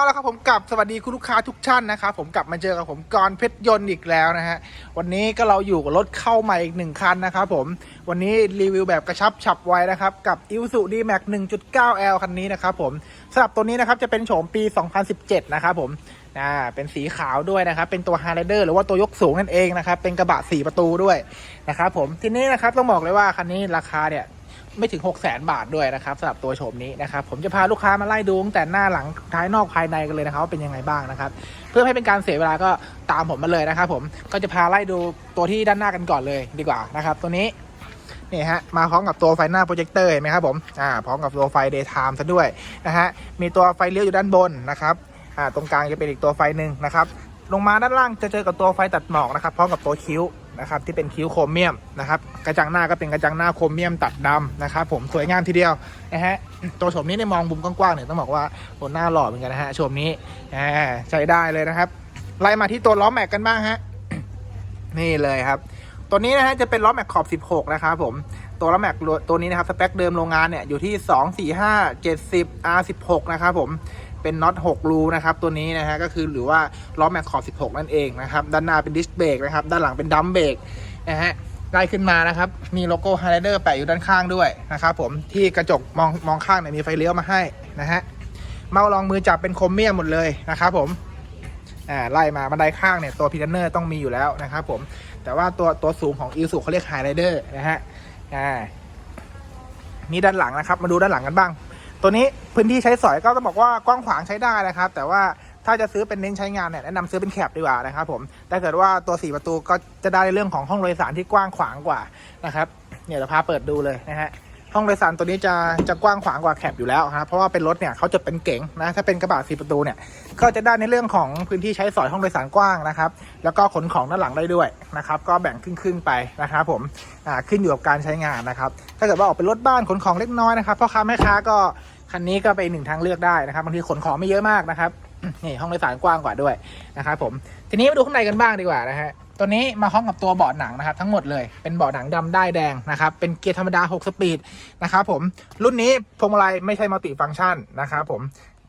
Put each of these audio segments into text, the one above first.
เอาละครับผมกลับสวัสดีคุณลูกค้าทุกท่านนะครับผมกลับมาเจอกับผมกรเพชรยนต์อีกแล้วนะฮะวันนี้ก็เราอยู่กับรถเข้าใหม่อีกหนึ่งคันนะครับผมวันนี้รีวิวแบบกระชับฉับไวนะครับกับ i s u d m a x 1.9L คันนี้นะครับผมสำหรับตัวนี้นะครับจะเป็นโฉมปี 2017 นะครับผมอ่าเป็นสีขาวด้วยนะครับ เป็นตัว h i g h l i d e r หรือว่าตัวยกสูงนั่นเองนะครับ เป็นกระบะ 4 ประตูด้วยนะครับผม ทีนี้นะครับต้องบอกเลยว่าคันนี้ราคาเนี่ย ไม่ถึง 6 0 0 0 0 0 บาทด้วยนะครับสำหรับตัวโฉมนี้นะครับผมจะพาลูกค้ามาไล่ดูตั้งแต่หน้าหลังท้ายนอกภายในกันเลยนะครับว่าเป็นยังไงบ้างนะครับเพื่อให้เป็นการเสียเวลาก็ตามผมมาเลยนะครับผมก็จะพาไล่ดูตัวที่ด้านหน้ากันก่อนเลยดีกว่านะครับตัวนี้นี่ฮะมาพร้อมกับตัวไฟหน้าโปรเจคเตอร์เห็นไหมครับผมอ่าพร้อมกับตัวไฟ daytime ซะด้วยนะฮะมีตัวไฟเลี้ยวอยู่ด้านบนนะครับอ่าตรงกลางจะเป็นอีกตัวไฟหนึ่งนะครับลงมาด้านล่างจะเจอกับตัวไฟตัดหมอกนะครับพร้อมกับตัวคิ้ว นะครับที่เป็นคิ้วโครเมียมนะครับกระจังหน้าก็เป็นกระจังหน้าโครเมียมตัดดำนะครับผมสวยงามทีเดียวนะฮะตัวโฉมนี้ในมองมุมกว้างๆเนี่ยต้องบอกว่าโหหน้าหล่อเหมือนกันนะฮะโฉมนี้ใช้ได้เลยนะครับไล่มาที่ตัวล้อแม็กกันบ้างฮะนี่เลยครับ ตัวนี้นะฮะจะเป็นล้อแม็กขอบ 16 นะครับผมตัวล้อแม็กตัวนี้นะครับสเปคเดิมโรงงานเนี่ยอยู่ที่ 2 4 5 70 R16 นะครับผม เป็นน็อต6รูนะครับตัวนี้นะฮะก็คือหรือว่าล้อแม็กขอบ16 นั่นเองนะครับด้านหน้าเป็นดิสเบรกนะครับด้านหลังเป็นดัมเบรกนะฮะไล่ขึ้นมานะครับมีโลโก้ไฮไลเดอร์แปะอยู่ด้านข้างด้วยนะครับผมที่กระจกมองมองข้างเนี่ยมีไฟเลี้ยวมาให้นะฮะเมาส์รองมือจับเป็นโครเมียมหมดเลยนะครับผมอ่าไล่มาบันไดข้างเนี่ยตัวพีเนอร์ต้องมีอยู่แล้วนะครับผมแต่ว่าตัวตัวสูงของอิ s สุเขาเรียกไฮไรเดอร์นะฮะอ่านี่ด้านหลังนะครับ มาดูด้านหลังกันบ้าง ตัวนี้พื้นที่ใช้สอยก็ต้องบอกว่ากว้างขวางใช้ได้นะครับ แต่ว่าถ้าจะซื้อเป็นเน้นใช้งานเนี่ยแนะนำซื้อเป็นแคบดีกว่านะครับผมแต่เกิดว่าตัว 4 ประตูก็จะได้ในเรื่องของห้องโดยสารที่กว้างขวางกว่านะครับเนี่ยเราพาเปิดดูเลยนะฮะ ห้องโดยสารตัวนี้จะจะกว้างขวางกว่าแคปอยู่แล้วนะครับเพราะว่าเป็นรถเนี่ยเขาจะเป็นเก๋งนะถ้าเป็นกระบะสีประตูเนี่ยก็จะได้ในเรื่องของพื้นที่ใช้สอยห้องโดยสารกว้างนะครับแล้วก็ขนของด้านหลังได้ด้วยนะครับก็แบ่งครึ่งๆไปนะครับผมอ่าขึ้นอยู่กับการใช้งานนะครับถ้าเกิดว่าออกเป็นรถบ้านขนของเล็กน้อยนะครับพ่อค้าแม่ค้าก็คันนี้ก็เป็นหนึ่งทางเลือกได้นะครับบางทีขนของไม่เยอะมากนะครับนี่ห้องโดยสารกว้างกว่าด้วยนะครับผมทีนี้มาดูข้างในกันบ้างดีกว่านะฮะ ตัวนี้มาพร้อมกับตัวเบาะหนังนะครับทั้งหมดเลยเป็นเบาะหนังดำได้แดงนะครับเป็นเกียร์ธรรมดา 6 สปีดนะครับผมรุ่นนี้พวงมาลัยไม่ใช่มัลติฟังก์ชันนะครับผม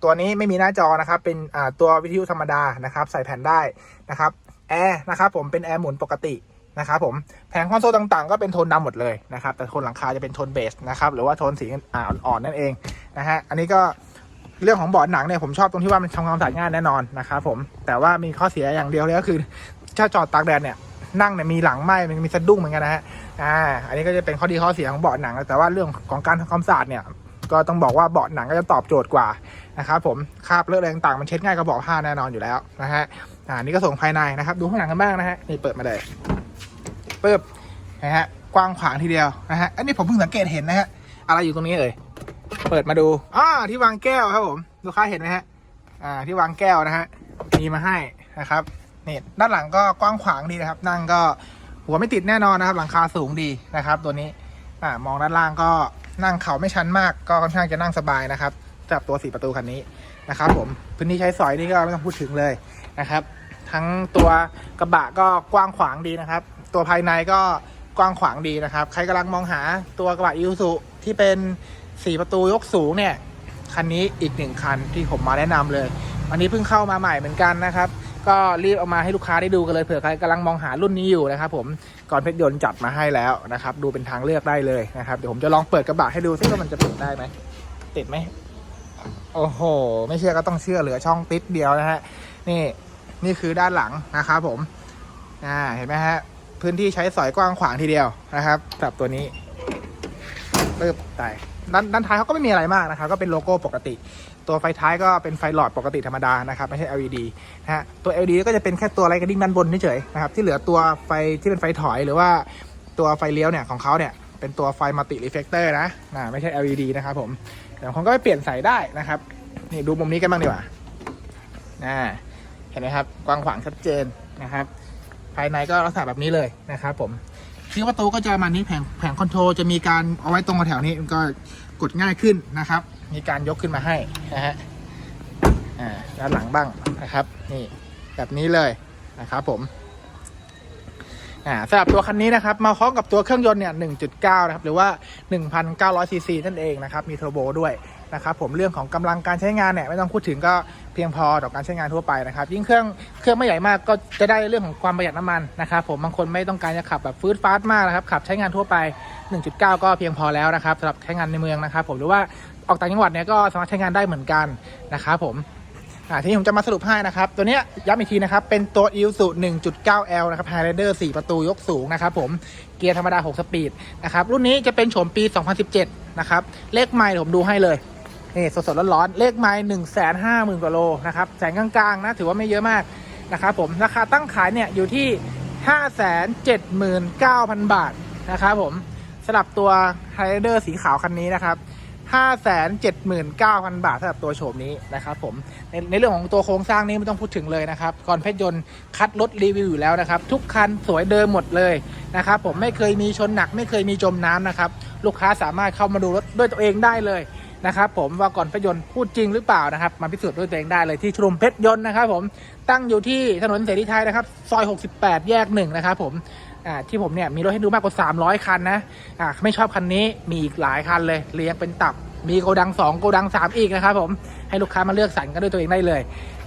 ตัวนี้ไม่มีหน้าจอนะครับเป็นตัววิทยุธรรมดานะครับใส่แผ่นได้นะครับแอร์นะครับผมเป็นแอร์หมุนปกตินะครับผมแผงคอนโซลต่างๆ ก็เป็นโทนดำหมดเลยนะครับแต่โทนหลังคาจะเป็นโทนเบสนะครับหรือว่าโทนสีอ่อนๆนั่นเองนะฮะอันนี้ก็เรื่องของเบาะหนังเนี่ยผมชอบตรงที่ว่ามันทำความสะอาดง่ายแน่นอนนะครับผมแต่ว่ามีข้อเสียอย่างเดียวเลยก็คือ ถ้าจอดตากแดดเนี่ยนั่งเนี่ยมีหลังไหมมันมีสะดุ้งเหมือนกันนะฮะอ่าอันนี้ก็จะเป็นข้อดีข้อเสียของเบาะหนัง แต่ว่าเรื่องของการทำความสะอาดเนี่ยก็ต้องบอกว่าเบาะหนังก็จะตอบโจทย์กว่านะครับผมคราบเลอะอะไรต่างๆมันเช็ดง่ายกว่าเบาะผ้าแน่นอนอยู่แล้วนะฮะอ่านี่ก็ส่งภายในนะครับ ดูข้างหลังกันบ้างนะฮะนี่เปิดมาเลยปึ๊บนะฮะกว้างขวางทีเดียวนะฮะอันนี้ผมเพิ่งสังเกตเห็นนะฮะอะไรอยู่ตรงนี้เอ่ยเปิดมาดูอ่าที่วางแก้วครับผมลูกค้าเห็นไหมฮะอ่าที่วางแก้วนะฮะมีมาให้นะครับ นี่ด้านหลังก็กว้างขวางดีนะครับ นั่งก็หัวไม่ติดแน่นอนนะครับ หลังคาสูงดีนะครับ ตัวนี้อ่ามองด้านล่างก็นั่งเข่าไม่ชันมาก ก็ค่อนข้างจะนั่งสบายนะครับสำหรับตัวสี่ประตูคันนี้นะครับ ผมพื้นที่ใช้สอยนี่ก็ไม่ต้องพูดถึงเลยนะครับ ทั้งตัวกระบะก็กว้างขวางดีนะครับ ตัวภายในก็กว้างขวางดีนะครับ ใครกำลังมองหาตัวกระบะอิวสุที่เป็นสี่ประตูยกสูงเนี่ยคันนี้อีกหนึ่งคันที่ผมมาแนะนำเลย อันนี้เพิ่งเข้ามาใหม่เหมือนกันนะครับ ก็รีบเอามาให้ลูกค้าได้ดูกันเลยเผื่อใครกำลังมองหารุ่นนี้อยู่นะครับผมก่อนเพชรยนต์จัดมาให้แล้วนะครับ ดูเป็นทางเลือกได้เลยนะครับเดี๋ยวผมจะลองเปิดกระบะให้ดูซิว่ามันจะติดได้ไหมติดไหมโอ้โห ไม่เชื่อก็ต้องเชื่อเหลือช่องติดเดียวนะฮะนี่นี่คือด้านหลังนะครับผมอ่าเห็นไหมฮะพื้นที่ใช้สอยกว้างขวางทีเดียวนะครับสำหรับตัวนี้ ปึ๊บตายด้านด้านท้ายเขาก็ไม่มีอะไรมากนะครับ ก็เป็นโลโก้ปกติ ตัวไฟท้ายก็เป็นไฟหลอดปกติธรรมดานะครับ ไม่ใช่ LED นะฮะ ตัว LED ก็จะเป็นแค่ตัวไลท์กระดิ่งด้านบนเฉยๆนะครับ ที่เหลือตัวไฟที่เป็นไฟถอยหรือว่าตัวไฟเลี้ยวเนี่ยของเขาเนี่ยเป็นตัวไฟมัลติรีเฟกเตอร์นะนะไม่ใช่ LED นะครับผมแต่บางคนก็ไปเปลี่ยนใส่ได้นะครับ นี่ดูมุมนี้กันบ้างดีกว่าอ่าเห็นไหมครับ กว้างขวางชัดเจนนะครับ ภายในก็ลักษณะแบบนี้เลยนะครับผม ที่ประตูก็จะมานี้แผงแผงคอนโทรลจะมีการเอาไว้ตรงแถวนี้มันก็กดง่ายขึ้นนะครับ มีการยกขึ้นมาให้นะฮะอ่าด้านหลังบ้างนะครับ นี่แบบนี้เลยนะครับผมอ่าสำหรับตัวคันนี้นะครับ มาพร้อมกับตัวเครื่องยนต์เนี่ย 1.9 นะครับ หรือว่า 1,900ซีซีนั่นเองนะครับ มีเทอร์โบด้วยนะครับผมเรื่องของกำลังการใช้งานเนี่ย ไม่ต้องพูดถึงก็ เพียงพอต่อการใช้งานทั่วไปนะครับ ยิ่งเครื่องเครื่องไม่ใหญ่มากก็จะได้เรื่องของความประหยัดน้ำมันนะครับผมบางคนไม่ต้องการจะขับแบบฟืดฟาสต์มากนะครับขับใช้งานทั่วไป 1.9 ก็เพียงพอแล้วนะครับสำหรับใช้งานในเมืองนะครับ ผมหรือว่าออกต่างจังหวัดเนี่ยก็สามารถใช้งานได้เหมือนกันนะครับผมทีนี้ผมจะมาสรุปให้นะครับ ตัวเนี้ยย้ำอีกทีนะครับ เป็นตัว i l s u 1.9L นะครับ Highlander 4 ประตูยกสูงนะครับผม เกียร์ธรรมดา 6 สปีดนะครับ รุ่นนี้จะเป็นโฉมปี 2017 นะครับ เลขไมล์ผมดูให้เลย นี่สดๆร้อนๆเลขไมล์1 5 0 0 0 0กว่าโลนะครับแสงกลางๆนะถือว่าไม่เยอะมากนะครับผมราคาตั้งขายเนี่ยอยู่ที่579,000บาทนะครับผมสำหรับตัว Highlander สีขาวคันนี้นะครับ579,000 บาทสำหรับตัวโฉมนี้นะครับผมในในเรื่องของตัวโครงสร้างนี้ไม่ต้องพูดถึงเลยนะครับก่อนเพชรยนต์คัดรถรีวิวอยู่แล้วนะครับ ทุกคันสวยเดิมหมดเลยนะครับผมไม่เคยมีชนหนัก ไม่เคยมีจมน้ำนะครับ ลูกค้าสามารถเข้ามาดูรถด้วยตัวเองได้เลย นะครับผมว่าก่อนเพชรยนต์พูดจริงหรือเปล่านะครับมาพิสูจน์ด้วยตัวเองได้เลยที่ชมรมเพชรยนต์นะครับผมตั้งอยู่ที่ถนนเสรีไทยนะครับซอย 68 แยกหนึ่งนะครับผมอ่าที่ผมเนี่ยมีรถให้ดูมากกว่า 300 คันนะอ่าไม่ชอบคันนี้มีอีกหลายคันเลยเลี้ยงเป็นตับ มีโกดัง2โกดัง3อีกนะครับผมให้ลูกค้ามาเลือกสรรกันด้วยตัวเองได้เลย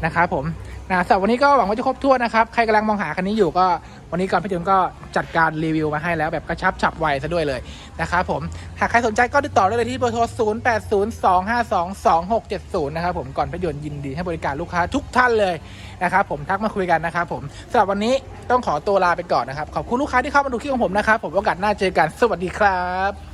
นะครับผมนะสำหรับวันนี้ก็หวังว่าจะครบถ้วนนะครับใครกำลังมองหาคันนี้อยู่ก็วันนี้ก่อนพี่จุนก็จัดการรีวิวมาให้แล้วแบบกระชับฉับไวซะด้วยเลยนะครับผมหากใครสนใจก็ติดต่อได้เลยที่เบอร์โทร 0 8 0 2 5 2 2 6 7 0 นะครับผมก่อนพี่ยนต์ยินดีให้บริการลูกค้าทุกท่านเลยนะครับผมทักมาคุยกันนะครับผมสำหรับวันนี้ต้องขอตัวลาไปก่อนนะครับขอบคุณลูกค้าที่เข้ามาดูคลิปของผมนะครับผมโอกาสหน้าเจอกันสวัสดีครับ